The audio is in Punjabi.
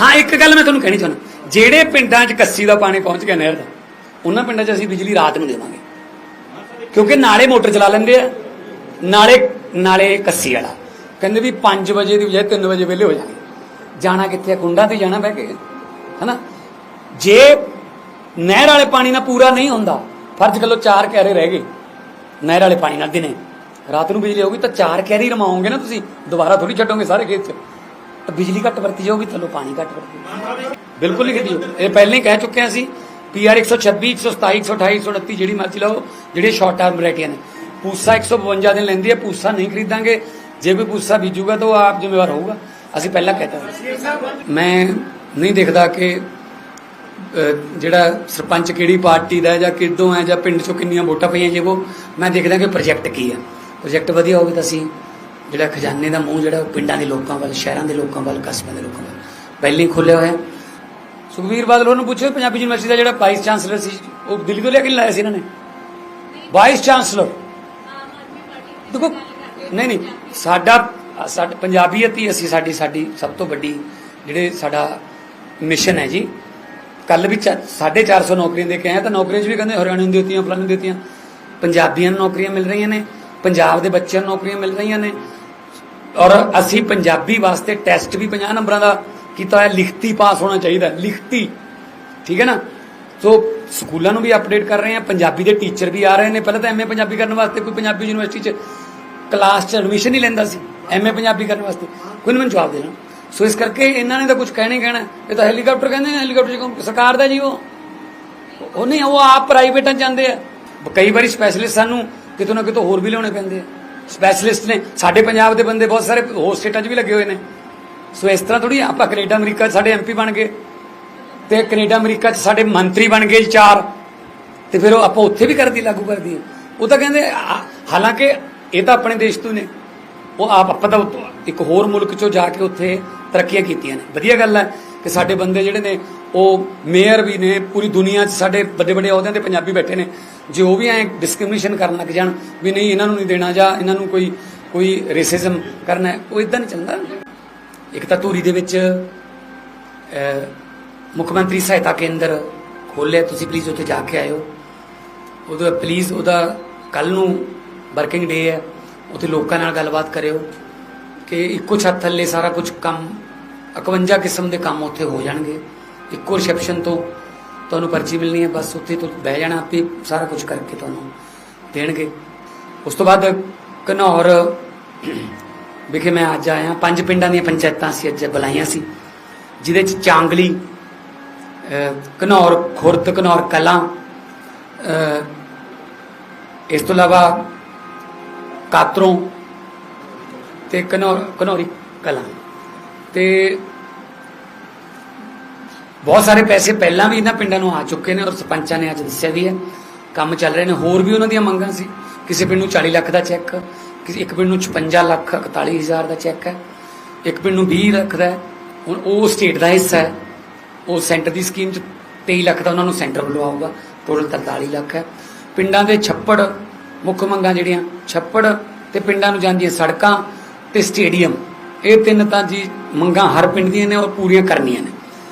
ਹਾਂ, ਇੱਕ ਗੱਲ ਮੈਂ ਤੁਹਾਨੂੰ ਕਹਿਣੀ ਚਾਹੁੰਦਾ। ਜਿਹੜੇ ਪਿੰਡਾਂ 'ਚ ਕੱਸੀ ਦਾ ਪਾਣੀ ਪਹੁੰਚ ਗਿਆ ਨਹਿਰ ਦਾ, ਉਹਨਾਂ ਪਿੰਡਾਂ 'ਚ ਅਸੀਂ ਬਿਜਲੀ ਰਾਤ ਨੂੰ ਦੇਵਾਂਗੇ। ਕਿਉਂਕਿ ਨਾਲੇ ਮੋਟਰ ਚਲਾ ਲੈਂਦੇ ਆ, ਨਾਲੇ ਨਾਲੇ ਕੱਸੀ ਵਾਲਾ। ਕਹਿੰਦੇ ਵੀ 5 ਵਜੇ ਦੀ ਬਜਾਏ 3 ਵਜੇ ਵਿਹਲੇ ਹੋ ਜਾਣਗੇ। ਜਾਣਾ ਕਿੱਥੇ ਕੁੰਡਾਂ ਤੇ ਜਾਣਾ ਬਹਿ ਕੇ। ਹਨਾ? ਜੇ ਨਹਿਰ ਵਾਲੇ ਪਾਣੀ ਨਾਲ ਪੂਰਾ ਨਹੀਂ ਹੁੰਦਾ, ਫਰਜ਼ ਕਰ ਲਓ ਚਾਰ ਕਿਆਰੇ ਰਹਿ ਗਏ, ਨਹਿਰ ਵਾਲੇ ਪਾਣੀ ਨਾਲ ਦਿਨੇ। ਰਾਤ ਨੂੰ ਬਿਜਲੀ ਆਊਗੀ ਤਾਂ ਚਾਰ ਕਿਆਰੇ ਹੀ ਰਮਾਓਗੇ ਨਾ ਤੁਸੀਂ, ਦੁਬਾਰਾ ਥੋੜੀ ਛੱਡੋਗੇ ਸਾਰੇ ਖੇਤ 'ਚ। ਤਾਂ ਬਿਜਲੀ ਘੱਟ ਵਰਤੀ ਜਾਊਗੀ ਥੱਲੋਂ ਪਾਣੀ ਘੱਟ ਵਰਤੀ ਬਿਲਕੁਲ ਨਹੀਂ ਖਿੱਚੀ ਇਹ ਪਹਿਲਾਂ ਹੀ ਕਹਿ ਚੁੱਕੇ ਹਾਂ ਅਸੀਂ ਪੀਆਰ 126 127 128 129 ਜਿਹੜੀ ਮਰਜ਼ੀ ਲਓ ਜਿਹੜੇ ਸ਼ਾਰਟ ਟਰਮ ਵੈਰਾਈਟੀਆਂ ਨੇ। ਪੂਸਾ 152 ਦਿਨ ਲੈਂਦੀ ਹੈ, ਪੂਸਾ ਨਹੀਂ ਖਰੀਦਾਂਗੇ। ਜੇ ਕੋਈ ਪੂਸਾ ਬੀਜੂਗਾ ਤਾਂ ਉਹ ਆਪ ਜ਼ਿੰਮੇਵਾਰ ਹੋਊਗਾ। ਅਸੀਂ ਪਹਿਲਾਂ ਕਹਿਤਾ ਮੈਂ ਨਹੀਂ ਦੇਖਦਾ ਕਿ ਜਿਹੜਾ ਸਰਪੰਚ ਕਿਹੜੀ ਪਾਰਟੀ ਦਾ ਜਾਂ ਕਿਦੋਂ ਹੈ ਜਾਂ ਪਿੰਡ ਚੋਂ ਕਿੰਨੀਆਂ ਵੋਟਾਂ ਪਈਆਂ ਜੇ ਉਹ, ਮੈਂ ਦੇਖਦਾ ਕਿ ਪ੍ਰੋਜੈਕਟ ਕੀ ਹੈ। ਪ੍ਰੋਜੈਕਟ ਵਧੀਆ ਹੋਵੇ ਤਾਂ ਅਸੀਂ ਜਿਹੜਾ ਖਜ਼ਾਨੇ ਦਾ ਮੂੰਹ ਜਿਹੜਾ ਉਹ ਪਿੰਡਾਂ ਦੇ ਲੋਕਾਂ ਵੱਲ, ਸ਼ਹਿਰਾਂ ਦੇ ਲੋਕਾਂ ਵੱਲ, ਕਸਬਿਆਂ ਦੇ ਲੋਕਾਂ ਵੱਲ। ਪਹਿਲਾਂ ਹੀ ਖੋਲਿਆ ਹੋਇਆ। ਹੈ। ਸੁਖਬੀਰ ਬਾਦਲ, ਉਹਨੂੰ ਪੁੱਛੋ, ਪੰਜਾਬੀ ਯੂਨੀਵਰਸਿਟੀ ਦਾ ਜਿਹੜਾ ਵਾਈਸ ਚਾਂਸਲਰ ਸੀ, ਉਹ ਦਿੱਲੀ ਤੋਂ ਲੈ ਕੇ ਲਾਇਆ ਸੀ ਇਹਨਾਂ ਨੇ? ਵਾਈਸ ਚਾਂਸਲਰ ਦੇਖੋ, ਨਹੀਂ ਨਹੀਂ, ਸਾਡਾ ਸਾਡਾ, ਪੰਜਾਬੀਅਤ ਹੀ ਅਸੀਂ, ਸਾਡੀ ਸਾਡੀ ਸਭ ਤੋਂ ਵੱਡੀ ਜਿਹੜੇ ਸਾਡਾ ਮਿਸ਼ਨ ਹੈ ਜੀ ਕੱਲ ਵੀ 450 ਨੌਕਰੀਆਂ ਦੇ ਕੇ ਆਏ ਤਾਂ ਨੌਕਰੀਆਂ 'ਚ ਵੀ ਕਹਿੰਦੇ ਹਰਿਆਣੇ ਨੂੰ ਦਿੱਤੀਆਂ, ਫਲਾਣੇ ਦਿੱਤੀਆਂ। ਪੰਜਾਬੀਆਂ ਨੂੰ ਨੌਕਰੀਆਂ ਮਿਲ ਰਹੀਆਂ ਨੇ, ਪੰਜਾਬ ਦੇ ਬੱਚਿਆਂ ਨੂੰ ਨੌਕਰੀਆਂ ਮਿਲ ਰਹੀਆਂ ਨੇ ਔਰ ਅਸੀਂ ਪੰਜਾਬੀ ਵਾਸਤੇ ਟੈਸਟ ਵੀ 50 ਨੰਬਰਾਂ ਦਾ ਕੀਤਾ ਹੋਇਆ, ਲਿਖਤੀ ਪਾਸ ਹੋਣਾ ਚਾਹੀਦਾ, ਲਿਖਤੀ। ਠੀਕ ਹੈ ਨਾ? ਸੋ ਸਕੂਲਾਂ ਨੂੰ ਵੀ ਅਪਡੇਟ ਕਰ ਰਹੇ ਹਾਂ, ਪੰਜਾਬੀ ਦੇ ਟੀਚਰ ਵੀ ਆ ਰਹੇ ਨੇ। ਪਹਿਲਾਂ ਤਾਂ ਐਮਏ ਪੰਜਾਬੀ ਕਰਨ ਵਾਸਤੇ ਕੋਈ ਪੰਜਾਬੀ ਯੂਨੀਵਰਸਿਟੀ 'ਚ ਕਲਾਸ 'ਚ ਐਡਮਿਸ਼ਨ ਹੀ ਲੈਂਦਾ ਸੀ। ਐਮਏ ਪੰਜਾਬੀ ਕਰਨ ਵਾਸਤੇ। ਕੋਈ ਨਹੀਂ ਮੈਨੂੰ ਜਵਾਬ ਦੇਣਾ ਸੋ ਇਸ ਕਰਕੇ ਇਹਨਾਂ ਨੇ ਤਾਂ ਕੁਝ ਕਹਿਣਾ ਹੀ ਕਹਿਣਾ। ਇਹ ਤਾਂ ਹੈਲੀਕਾਪਟਰ ਕਹਿੰਦੇ ਨੇ ਹੈਲੀਕਾਪਟਰ ਸਰਕਾਰ ਦਾ ਜੀ ਉਹ? ਉਹ ਨਹੀਂ, ਉਹ ਆਪ ਪ੍ਰਾਈਵੇਟਾਂ 'ਚ ਜਾਂਦੇ ਆ। ਕਈ ਵਾਰੀ ਸਪੈਸ਼ਲਿਸਟ ਸਾਨੂੰ ਕਿਤੋਂ ਨਾ ਕਿਤੋਂ ਹੋਰ ਵੀ ਲਿਆਉਣੇ ਪੈਂਦੇ ਆ। ਸਪੈਸ਼ਲਿਸਟ ਨੇ। ਸਾਡੇ ਪੰਜਾਬ ਦੇ ਬੰਦੇ ਬਹੁਤ ਸਾਰੇ ਹੋਰ ਸਟੇਟਾਂ 'ਚ ਵੀ ਲੱਗੇ ਹੋਏ ਨੇ। ਸੋ ਇਸ ਤਰ੍ਹਾਂ ਥੋੜੀ ਆਪਾਂ ਕੈਨੇਡਾ, ਅਮਰੀਕਾ 'ਚ ਸਾਡੇ ਐਮਪੀ ਬਣ ਗਏ। ਤੇ ਕੈਨੇਡਾ, ਅਮਰੀਕਾ 'ਚ ਸਾਡੇ ਮੰਤਰੀ ਬਣ ਗਏ ਚਾਰ। ਤੇ ਫਿਰ ਉਹ ਆਪਾਂ ਉੱਥੇ ਵੀ ਕਰਦੀ, ਲਾਗੂ ਕਰਦੀ। ਹੈ ਉਹ ਤਾਂ ਕਹਿੰਦੇ ਹਾਲਾਂਕਿ ਇਹ ਤਾਂ ਆਪਣੇ ਦੇਸ਼ ਤੋਂ ਨੇ। ਉਹ ਆਪ, ਆਪਾਂ ਤਾਂ ਉੱਥੋਂ ਇੱਕ ਹੋਰ ਮੁਲਕ 'ਚੋਂ ਜਾ ਕੇ ਉੱਥੇ ਤਰੱਕੀਆਂ ਕੀਤੀਆਂ ਨੇ। ਵਧੀਆ ਗੱਲ ਹੈ ਕਿ ਸਾਡੇ ਬੰਦੇ ਜਿਹੜੇ ਨੇ, ਉਹ ਮੇਅਰ ਵੀ ਨੇ, ਪੂਰੀ ਦੁਨੀਆ 'ਚ ਸਾਡੇ ਵੱਡੇ ਵੱਡੇ ਅਹੁਦਿਆਂ ਤੇ ਪੰਜਾਬੀ ਬੈਠੇ ਨੇ। ਜੇ ਉਹ ਵੀ ਐ ਡਿਸਕ੍ਰਿਮੀਨੇਸ਼ਨ ਕਰਨ ਲੱਗ ਜਾਣ ਵੀ ਨਹੀਂ, ਇਹਨਾਂ ਨੂੰ ਨਹੀਂ ਦੇਣਾ ਜਾਂ ਇਹਨਾਂ ਨੂੰ ਕੋਈ ਕੋਈ ਰੇਸਿਜ਼ਮ ਕਰਨਾ ਉਹ ਇਦਾਂ ਨਹੀਂ ਚੱਲਦਾ। ਇੱਕ ਤਾਂ ਧੂਰੀ ਦੇ ਵਿੱਚ ਮੁੱਖ ਮੰਤਰੀ ਸਹਾਇਤਾ ਕੇਂਦਰ ਖੋਲਿਆ ਤੁਸੀਂ ਪਲੀਜ਼ ਉੱਥੇ ਜਾ ਕੇ ਆਇਓ। ਉਹਦਾ ਪਲੀਜ਼ ਉਹਦਾ ਕੱਲ ਨੂੰ ਵਰਕਿੰਗ ਡੇ ਹੈ, ਉੱਥੇ ਲੋਕਾਂ ਨਾਲ ਗੱਲਬਾਤ ਕਰਿਓ ਕਿ ਇੱਕੋ ਛੱਤ ਥੱਲੇ ਸਾਰਾ ਕੁਝ ਕੰਮ 51 ਕਿਸਮ ਦੇ ਕੰਮ ਉੱਥੇ ਹੋ ਜਾਣਗੇ। ਇੱਕੋ ਰਿਸੈਪਸ਼ਨ ਤੋਂ ਤੁਹਾਨੂੰ ਪਰਚੀ ਮਿਲਣੀ ਹੈ ਬਸ ਉੱਥੇ ਤੋਂ ਬਹਿ ਜਾਣਾ ਆਪੇ ਸਾਰਾ ਕੁਝ ਕਰਕੇ ਤੁਹਾਨੂੰ ਦੇਣਗੇ। ਉਸ ਤੋਂ ਬਾਅਦ ਘਨੌਰ ਵਿਖੇ ਮੈਂ ਅੱਜ ਆਇਆ ਪੰਜ ਪਿੰਡਾਂ ਦੀਆਂ ਪੰਚਾਇਤਾਂ ਸੀ ਅੱਜ ਬੁਲਾਈਆਂ ਸੀ ਜਿਹਦੇ ਚ ਚਾਂਗਲੀ ਅਹ, ਘਨੌਰ ਖੁਰਦ ਘਨੌਰ ਕਲਾਂ ਇਸ ਤੋਂ ਇਲਾਵਾ ਕਾਤਰੋਂ ਤੇ ਘਨੌਰ ਘਨੌਰੀ ਕਲਾਂ। ਤੇ ਬਹੁਤ ਸਾਰੇ ਪੈਸੇ ਪਹਿਲਾਂ ਵੀ ਇਹਨਾਂ ਪਿੰਡਾਂ ਨੂੰ ਆ ਚੁੱਕੇ ਨੇ ਔਰ ਸਰਪੰਚਾਂ ਨੇ ਅੱਜ ਦੱਸਿਆ ਵੀ ਹੈ। ਕੰਮ ਚੱਲ ਰਹੇ ਨੇ। ਹੋਰ ਵੀ ਉਹਨਾਂ ਦੀਆਂ ਮੰਗਾਂ ਸੀ। ਕਿਸੇ ਪਿੰਡ ਨੂੰ 40 ਲੱਖ ਦਾ ਚੈੱਕ ਕਿਸੇ ਇੱਕ ਪਿੰਡ ਨੂੰ 56 ਲੱਖ 41 ਹਜ਼ਾਰ ਦਾ ਚੈੱਕ ਹੈ। ਇੱਕ ਪਿੰਡ ਨੂੰ 20 ਲੱਖ ਦਾ ਹੁਣ ਉਹ ਸਟੇਟ ਦਾ ਹਿੱਸਾ ਹੈ। ਉਹ ਸੈਂਟਰ ਦੀ ਸਕੀਮ ਚ 23 ਲੱਖ ਦਾ ਉਹਨਾਂ ਨੂੰ ਸੈਂਟਰ ਵੱਲੋਂ ਆਊਗਾ। ਟੋਟਲ 43 ਲੱਖ ਹੈ। ਪਿੰਡਾਂ ਦੇ ਛੱਪੜ ਮੁੱਖ ਮੰਗਾਂ ਜਿਹੜੀਆਂ, ਛੱਪੜ ਤੇ ਪਿੰਡਾਂ ਨੂੰ ਜਾਂਦੀਆਂ ਸੜਕਾਂ ਤੇ ਸਟੇਡੀਅਮ, ਇਹ ਤਿੰਨ ਤਾਂ ਜੀ ਮੰਗਾਂ ਹਰ ਪਿੰਡ ਦੀਆਂ ਨੇ ਔਰ ਪੂਰੀਆਂ ਕਰਨੀਆਂ ਨੇ।